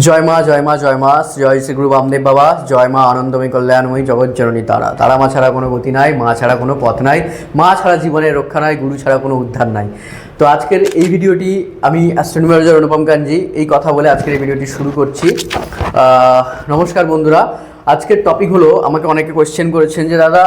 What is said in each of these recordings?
জয় মা জয় মা জয় মা জয় শ্রী গুরু বামদেব বাবা, জয় মা আনন্দময় কল্যাণময়ী জগৎ জননী তারা। তারা মা ছাড়া কোনো গতি নাই, মা ছাড়া কোনো পথ নাই, মা ছাড়া জীবনের রক্ষা নাই, গুরু ছাড়া কোনো উদ্ধার নাই। তো আজকের এই ভিডিওটি আমি অ্যাস্ট্রোনমার্জার অনুপম কাঞ্জি এই কথা বলে আজকের এই ভিডিওটি শুরু করছি। নমস্কার বন্ধুরা। আজকের টপিক হলো, আমাকে অনেকে কোয়েশ্চেন করেছেন যে, দাদা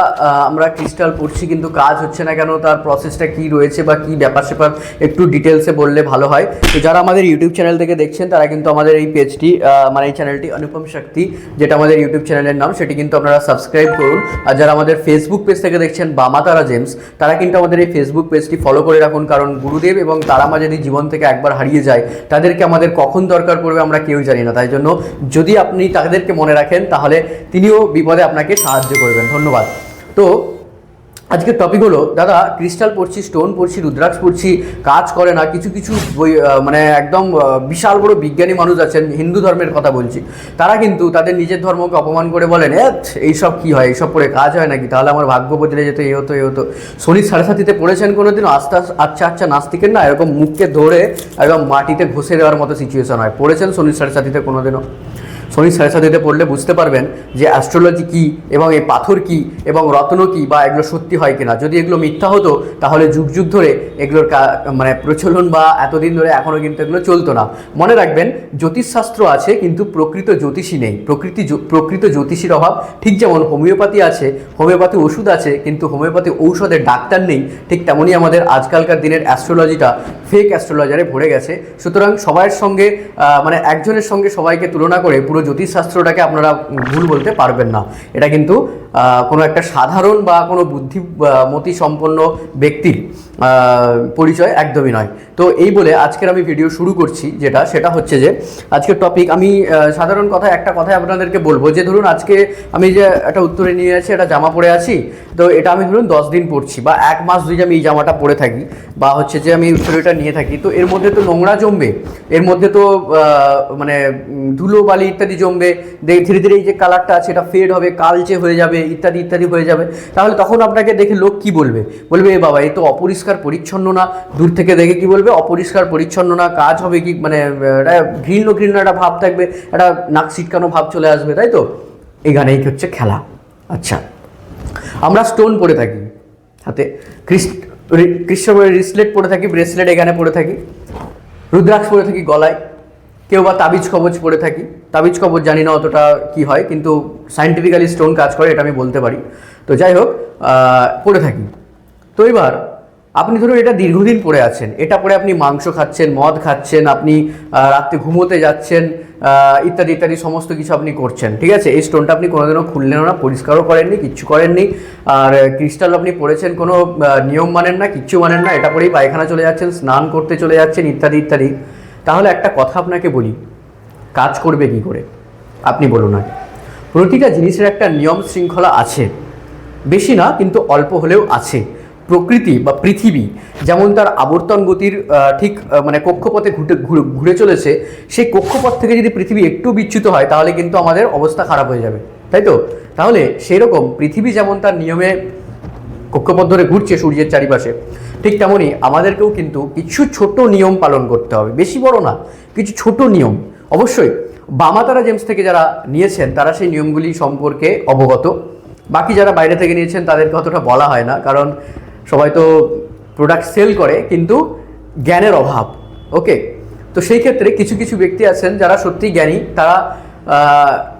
আমরা ক্রিস্টাল পড়ছি, কিন্তু কাজ হচ্ছে না কেন? তার প্রসেসটা কি রয়েছে বা কি ব্যাপার স্যাপার একটু ডিটেলসে বললে ভালো হয়। তো যারা আমাদের ইউটিউব চ্যানেল থেকে দেখছেন, তারা কিন্তু আমাদের এই পেজটি মানে এই চ্যানেলটি অনুপম শক্তি, যেটা আমাদের ইউটিউব চ্যানেলের নাম, সেটি কিন্তু আপনারা সাবস্ক্রাইব করুন। আর যারা আমাদের ফেসবুক পেজ থেকে দেখছেন বামা তারা জেমস তারা কিন্তু আমাদের এই ফেসবুক পেজটি ফলো করে রাখুন, কারণ গুরুদেব এবং তারা মা যদি জীবন থেকে একবার হারিয়ে যায়, তাদেরকে আমাদের কখন দরকার পড়বে আমরা কেউ জানি না। তাই জন্য যদি আপনি তাদেরকে মনে রাখেন, তাহলে তিনিও বিপদে আপনাকে সাহায্য করবেন। ধন্যবাদ। তো, আজকের টপিক হলো, দাদা ক্রিস্টাল পড়ছি স্টোন পড়ছি, রুদ্রাক্ষ পড়ছি, কাজ করে না, কিছু কিছু বই মানে একদম বিশাল বড় বিজ্ঞানী মানুষ আছেন, হিন্দু ধর্মের কথা বলছি। তারা কিন্তু তাদের নিজের ধর্মকে অপমান করে বলেন এইসব কি হয়? এইসব পড়ে কাজ হয় নাকি? তাহলে আমার ভাগ্য বদলে যেত, এ হতো এ হতো। শনি সাড়ে পড়েছেন কোনোদিনও? আস্তে আস্তে আচ্ছা আচ্ছা নাস্তিকের না? এরকম মুখকে ধরে, একদম মাটিতে ঘষে দেওয়ার মতো সিচুয়েশন হয়। পড়েছেন শনি সাড়ে সাতিতে কোনোদিনও? শনি সাতিতে পড়লে বুঝতে পারবেন যে অ্যাস্ট্রোলজি কি এবং এই পাথর কি এবং রত্ন কি বা এগুলো সত্যি হয় কিনা। যদি এগুলো মিথ্যা হতো, তাহলে যুগ যুগ ধরে এগুলোর মানে প্রচলন বা এতদিন ধরে এখনও কিন্তু এগুলো চলতো না। মনে রাখবেন, জ্যোতিষশাস্ত্র আছে, কিন্তু প্রকৃত জ্যোতিষী নেই। প্রকৃতি প্রকৃত জ্যোতিষীর অভাব। ঠিক যেমন হোমিওপ্যাথি আছে, হোমিওপ্যাথি ওষুধ আছে, কিন্তু হোমিওপ্যাথি ঔষধের ডাক্তার নেই। ঠিক তেমনই আমাদের আজকালকার দিনের অ্যাস্ট্রোলজিটা ফেক অ্যাস্ট্রোলজারে ভরে গেছে। সুতরাং সবার সঙ্গে মানে একজনের সঙ্গে সবাইকে তুলনা করে পুরো জ্যোতিষশাস্ত্রটাকে আপনারা ভুল বলতে পারবেন না। এটা কিন্তু কোনো একটা সাধারণ বা কোনো বুদ্ধিমতি সম্পন্ন ব্যক্তির পরিচয় একদমই নয়। তো এই বলে আজকের আমি ভিডিও শুরু করছি, যেটা সেটা হচ্ছে যে আজকের টপিক আমি সাধারণ কথা একটা কথাই আপনাদেরকে বলব যে, ধরুন আজকে আমি যে একটা উত্তরে নিয়ে আছি একটা জামা পরে আছি, তো এটা আমি ধরুন দশ দিন পরছি বা এক মাস ধরে আমি এই জামাটা পরে থাকি বা হচ্ছে যে আমি উত্তরেটা নিয়ে থাকি, তো এর মধ্যে তো নোংরা জমবে, এর মধ্যে তো মানে ধুলো বালি ইত্যাদি জমবে ধীরে ধীরে এই যে কালারটা আছে এটা ফেড হবে, কালচে হয়ে যাবে, ইত্যাদি ইত্যাদি হয়ে যাবে, তাহলে তখন আপনাকে দেখে লোক কি বলবে? বলবে, এ বাবা, এ তো অপরিষ্কার পরিচ্ছন্ন না, দূর থেকে দেখে কি বলবে? অপরিষ্কার পরিচ্ছন্ন না, কাজ হবে কি মানে একটা ঘৃণ্য ঘৃণ্য একটা ভাব থাকবে, একটা নাক ছিটকানো ভাব চলে আসবে, তাই তো? এখানেই হচ্ছে খেলা? আচ্ছা আমরা স্টোন পরে থাকি, হাতে ক্রিস্ট কৃষ্ণ রিসলেট পরে থাকি ব্রেসলেট এখানে পরে থাকি, রুদ্রাক্ষ পরে থাকি গলায়, কেউ বা তাবিজ কবচ পরে থাকি, তাবিজ কবচ জানি না অতটা কি হয়, কিন্তু সাইন্টিফিক্যালি স্টোন কাজ করে, এটা আমি বলতে পারি। তো যাই হোক পরে থাকি। তো এবার আপনি ধরুন এটা দীর্ঘদিন পরে আছেন, এটা পরে আপনি মাংস খাচ্ছেন, মদ খাচ্ছেন, আপনি রাত্রে ঘুমোতে যাচ্ছেন ইত্যাদি ইত্যাদি সমস্ত কিছু আপনি করছেন, ঠিক আছে? এই স্টোনটা আপনি কোনোদিনও খুললেন না, পরিষ্কারও করেননি, কিচ্ছু করেননি। আর ক্রিস্টাল আপনি পড়েছেন কোনো নিয়ম মানেন না, কিচ্ছু মানেন না, এটা পরেই পায়খানা চলে যাচ্ছেন, স্নান করতে চলে যাচ্ছেন, ইত্যাদি ইত্যাদি। তাহলে একটা কথা আপনাকে বলি, কাজ করবে কি করে? আপনি বলুন আগে। প্রতিটা জিনিসের একটা নিয়ম শৃঙ্খলা আছে। বেশি না, কিন্তু অল্প হলেও আছে। প্রকৃতি বা পৃথিবী যেমন তার আবর্তন গতির ঠিক মানে কক্ষপথে ঘুরে ঘুরে চলেছে, সেই কক্ষপথ থেকে যদি পৃথিবী একটু বিচ্যুত হয়, তাহলে কিন্তু আমাদের অবস্থা খারাপ হয়ে যাবে। তাই তো? তাহলে সেই রকম পৃথিবী যেমন তার নিয়মে কক্ষপথ ধরে ঘুরছে সূর্যের চারিপাশে, ঠিক তেমনই আমাদেরকেও কিন্তু কিছু ছোট নিয়ম পালন করতে হবে। বেশি বড় না, কিছু ছোট নিয়ম। অবশ্যই বামাতারা জেমস থেকে যারা নিয়েছেন, তারা সেই নিয়মগুলি সম্পর্কে অবগত। বাকি যারা বাইরে থেকে নিয়েছেন, তাদেরকে অতটা বলা হয় না, কারণ সবাই তো প্রোডাক্ট সেল করে, কিন্তু জ্ঞানের অভাব ওকে তো সেই ক্ষেত্রে কিছু কিছু ব্যক্তি আছেন যারা সত্যি জ্ঞানী, তারা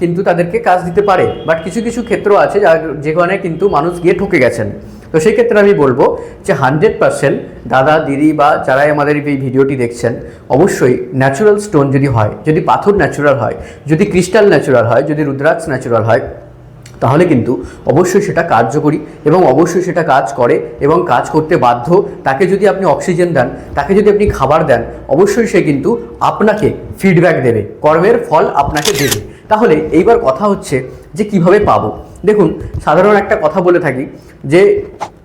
কিন্তু তাদেরকে কাজ দিতে পারে বাট কিছু কিছু ক্ষেত্র আছে যা যেখানে কিন্তু মানুষ গিয়ে ঠকে গেছেন। তো সেই ক্ষেত্রে আমি বলব যে হান্ড্রেড পার্সেন্ট দাদা, দিদি বা যারাই আমাদের এই ভিডিওটি দেখছেন, অবশ্যই ন্যাচুরাল স্টোন যদি হয়, যদি পাথর ন্যাচুরাল হয়, যদি ক্রিস্টাল ন্যাচুরাল হয়, যদি রুদ্রাক্ষ ন্যাচুরাল হয় তাহলে কিন্তু অবশ্যই সেটা কার্যকরী এবং অবশ্যই সেটা কাজ করে এবং কাজ করতে বাধ্য। তাকে যদি আপনি অক্সিজেন দেন, তাকে যদি আপনি খাবার দেন, অবশ্যই সে কিন্তু আপনাকে ফিডব্যাক দেবে, কর্মের ফল আপনাকে দেবে। তাহলে এইবার কথা হচ্ছে যে কীভাবে পাবো। দেখুন, সাধারণ একটা কথা বলে থাকি যে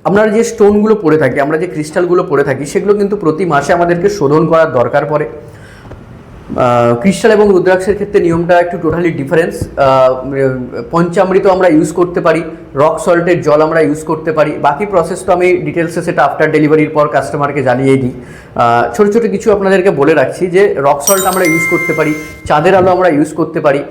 আমরা যে স্টোনগুলো পড়ে থাকি, আমরা যে ক্রিস্টালগুলো পড়ে থাকি, সেগুলো কিন্তু প্রতি মাসে আমাদেরকে শোধন করার দরকার পড়ে। ক্রিস্টাল এবং রুদ্রাক্ষের ক্ষেত্রে নিয়মটা একটু টোটালি ডিফারেন্স পঞ্চামৃত আমরা ইউজ করতে পারি রক সল্টের জল আমরা ইউজ করতে পারি। বাকি প্রসেস তো আমি ডিটেলসে সেটা আফটার ডেলিভারির পর কাস্টমারকে জানিয়ে দিই। ছোটো ছোট কিছু আপনাদেরকে বলে রাখছি যে রক সল্ট আমরা ইউজ করতে পারি, চাঁদের আলো আমরা ইউজ করতে পারি।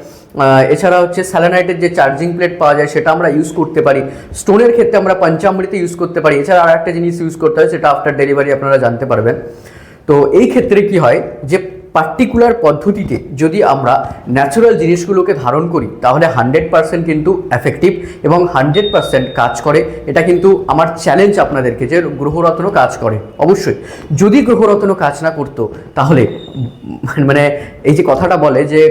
এছাড়া হচ্ছে স্যালানাইটের যে চার্জিং প্লেট পাওয়া যায় সেটা আমরা ইউজ করতে পারি। স্টোনের ক্ষেত্রে আমরা পঞ্চামৃত ইউজ করতে পারি। এছাড়া আর একটা জিনিস ইউজ করতে হয়, সেটা আফটার ডেলিভারি আপনারা জানতে পারবেন। তো এই ক্ষেত্রে কি হয় যে পার্টিকুলার পদ্ধতিতে যদি আমরা ন্যাচারাল জিনিসগুলোকে ধারণ করি, তাহলে হান্ড্রেড পারসেন্ট কিন্তু এফেক্টিভ এবং হান্ড্রেড পারসেন্ট কাজ করে। এটা কিন্তু আমার চ্যালেঞ্জ আপনাদেরকে যে গ্রহরত্ন কাজ করে। অবশ্যই, যদি গ্রহরত্ন কাজ না করতো, তাহলে মানে এই যে কথাটা বলে যে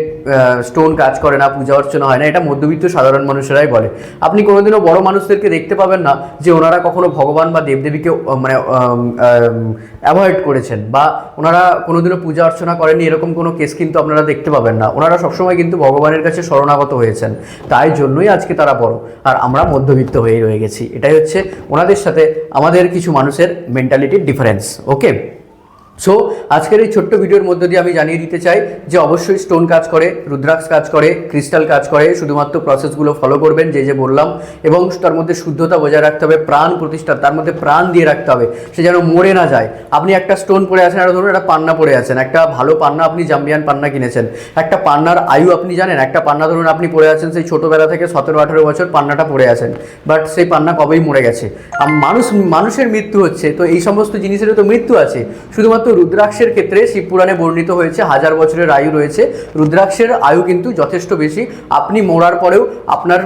স্টোন কাজ করে না, পূজা অর্চনা হয় না, এটা মধ্যবিত্ত সাধারণ মানুষেরাই বলে। আপনি কোনোদিনও বড় মানুষদেরকে দেখতে পাবেন না যে ওনারা কখনো ভগবান বা দেবদেবীকে মানে অ্যাভয়েড করেছেন বা ওনারা কোনোদিনও পূজা অর্চনা করেননি, এরকম কোনো কেস কিন্তু আপনারা দেখতে পাবেন না। ওনারা সবসময় কিন্তু ভগবানের কাছে শরণাগত হয়েছেন। তাই জন্যই আজকে তারা বড়। আর আমরা মধ্যবিত্ত হয়েই রয়ে গেছি। এটাই হচ্ছে ওনাদের সাথে আমাদের কিছু মানুষের মেন্টালিটির ডিফারেন্স ওকে সো আজকের এই ছোট্ট ভিডিওর মধ্য দিয়ে আমি জানিয়ে দিতে চাই যে অবশ্যই স্টোন কাজ করে, রুদ্রাক্ষ কাজ করে ক্রিস্টাল কাজ করে, শুধুমাত্র প্রসেসগুলো ফলো করবেন, যে যে বললাম, এবং তার মধ্যে শুদ্ধতা বজায় রাখতে হবে, প্রাণ প্রতিষ্ঠা, তার মধ্যে প্রাণ দিয়ে রাখতে হবে, সে যেন মরে না যায়। আপনি একটা স্টোন পরে আছেন, আর ধরুন একটা পান্না পরে আছেন, একটা ভালো পান্না আপনি, জাম্বিয়ান পান্না কিনেছেন, একটা পান্নার আয়ু আপনি জানেন, একটা পান্না ধরুন আপনি পরে আছেন, সেই ছোটোবেলা থেকে সতেরো, আঠেরো বছর পান্নাটা পরে আছেন বাট সেই পান্না কবেই মরে গেছে? মানুষ, মানুষের মৃত্যু হচ্ছে, তো এই সমস্ত জিনিসেরও তো মৃত্যু আছে, শুধুমাত্র রুদ্রাক্ষের ক্ষেত্রে শিবপুরাণে বর্ণিত হয়েছে, হাজার বছরের আয়ু রয়েছে। রুদ্রাক্ষের আয়ু কিন্তু যথেষ্ট বেশি। আপনি মরার পরেও আপনার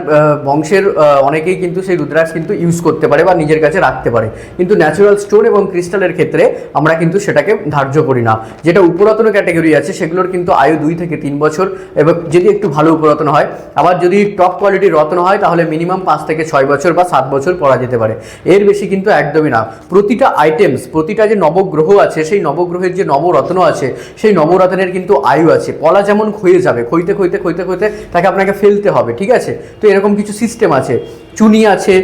বংশের অনেকেই কিন্তু সেই রুদ্রাক্ষ কিন্তু ইউজ করতে পারে বা নিজের কাছে রাখতে পারে। কিন্তু ন্যাচারাল স্টোন এবং ক্রিস্টালের ক্ষেত্রে আমরা কিন্তু সেটাকে ধার্য করি না। যেটা উপরতন ক্যাটাগরি আছে, সেগুলোর কিন্তু আয়ু দুই থেকে তিন বছর। এবং যদি একটু ভালো উপরতন হয়, আবার যদি টপ কোয়ালিটির রত্ন হয়, তাহলে মিনিমাম পাঁচ থেকে ছয় বছর বা সাত বছর পরা যেতে পারে। এর বেশি কিন্তু একদমই না। প্রতিটা আইটেমস প্রতিটা যে নবগ্রহ আছে, সেই নবগ্রহের যে নবরত্ন আছে, সেই নবরত্নের কিন্তু আয়ু আছে। পলা যেমন ক্ষয়ে যাবে ক্ষইতে ক্ষইতে ক্ষইতে ক্ষইতে তাকে আপনাকে ফেলতে হবে, ঠিক আছে? তো এরকম কিছু সিস্টেম আছে। চুনি আছে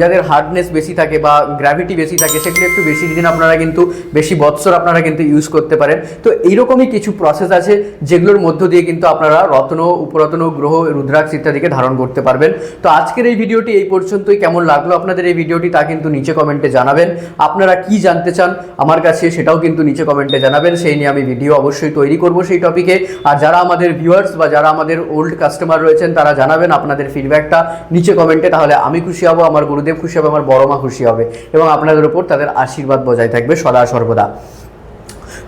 যাদের হার্ডনেস বেশি থাকে বা গ্র্যাভিটি বেশি থাকে, সেগুলো একটু বেশি দিন আপনারা কিন্তু, বেশি বৎসর আপনারা কিন্তু ইউজ করতে পারেন। তো এইরকমই কিছু প্রসেস আছে, যেগুলোর মধ্য দিয়ে কিন্তু আপনারা রত্ন, উপরত্ন, গ্রহ, রুদ্রাক্ষ ইত্যাদিকে ধারণ করতে পারবেন। তো আজকের এই ভিডিওটি এই পর্যন্তই। কেমন লাগল আপনাদের এই ভিডিওটি তা কিন্তু নিচে কমেন্টে জানাবেন। আপনারা কি জানতে চান আমার কাছে সেটাও কিন্তু নিচে কমেন্টে জানাবেন। সেই নিয়ে আমি ভিডিও অবশ্যই তৈরি করব সেই টপিকে আর যারা আমাদের ভিউয়ার্স বা যারা আমাদের ওল্ড কাস্টমার রয়েছেন, তারা জানাবেন আপনাদের ফিডব্যাকটা নিচে কমেন্টে তাহলে আমি খুশি হব, আমার গুরুদেব খুশি হবে, আমার বড় মা খুশি হবে এবং আপনাদের উপর তাদের আশীর্বাদ বজায় থাকবে সদা সর্বদা।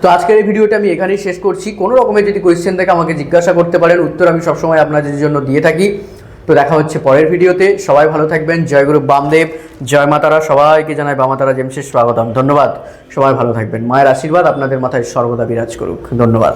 তো আজকের এই ভিডিওটা আমি এখানেই শেষ করছি। কোনো রকমের যদি কোয়েশ্চেন থাকে, আমাকে জিজ্ঞাসা করতে পারেন। উত্তর আমি সবসময় আপনাদের জন্য দিয়ে থাকি। তো দেখা হচ্ছে পরের ভিডিওতে। সবাই ভালো থাকবেন। জয় গুরু বামদেব, জয় মাতারা সবাইকে জানাই বামাতারা জেমসের স্বাগতম। ধন্যবাদ। সবাই ভালো থাকবেন। মায়ের আশীর্বাদ আপনাদের মাথায় সর্বদা বিরাজ করুক। ধন্যবাদ।